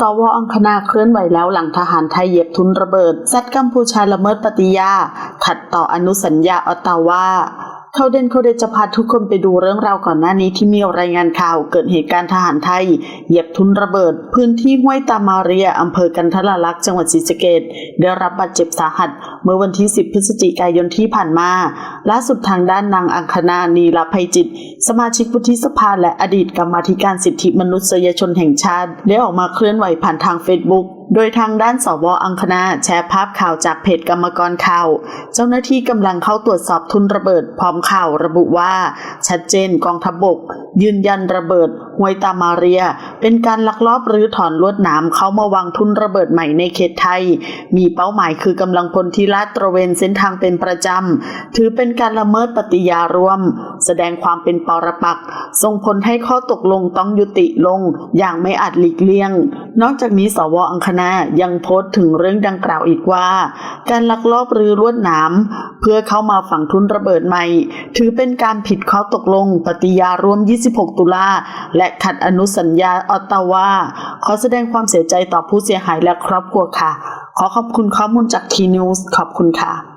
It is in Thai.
สวอังคณาเคลื่อนไหวแล้วหลังทหารไทยเหยียบทุนระเบิดซัดกัมพูชาละเมิดปฏิญา ขัดต่ออนุสัญญาออตตาวาเขาเด่นเขาเดนจะพาทุกคนไปดูเรื่องราวก่อนหน้านี้ที่มีรายงานข่าวเกิดเหตุการณ์ทหารไทย เหยียบทุนระเบิด พื้นที่ห้วยตามาเรียอำเภอกันทละลักษณ์จังหวัดศรีสะเกษได้รับบาดเจ็บสาหัส เมื่อวันที่ 10 พฤศจิกายนที่ผ่านมาล่าสุดทางด้านนางอังคณานีรภัยจิต สมาชิกวุฒิสภาและอดีตกรรมาธิการสิทธิมนุษยชนแห่งชาติ ได้ออกมาเคลื่อนไหวผ่านทางเฟซบุ๊ก โดยทางด้านสวอังคณาแชร์ภาพข่าวจากเพจกรรมกรข่าว เจ้าหน้าที่กำลังเข้าตรวจสอบทุนระเบิดพร้อมข่าวระบุว่า ชัดเจนกองทัพบบก ยืนยันระเบิดห้วยตามาเรีย เป็นการลักลอบหรือถอนลวดหนามเข้ามาวางทุนระเบิดใหม่ในเขตไทย มีเป้าหมายคือกำลังพลที่ลาดตระเวนเส้นทางเป็นประจำ ถือเป็นการละเมิดปฏิญาร่วม แสดงความเป็นปรปักษ์ส่งผลให้ข้อตกลงต้องยุติลง อย่างไม่อาจหลีกเลี่ยง นอกจากนี้สวอังคณายังโพสต์ถึงเรื่องดังกล่าวอีกว่า การลักลอบรือลวดหนามเพื่อเข้ามาฝังทุนระเบิดใหม่ ถือเป็นการผิดข้อตกลงปฏิญาร่วม 26 ตุลาและขัดอนุสัญญาออตตาวาขอแสดงความเสียใจต่อผู้เสียหายและครอบครัวค่ะ ขอขอบคุณข้อมูลจากทีนิวส์ขอบคุณค่ะ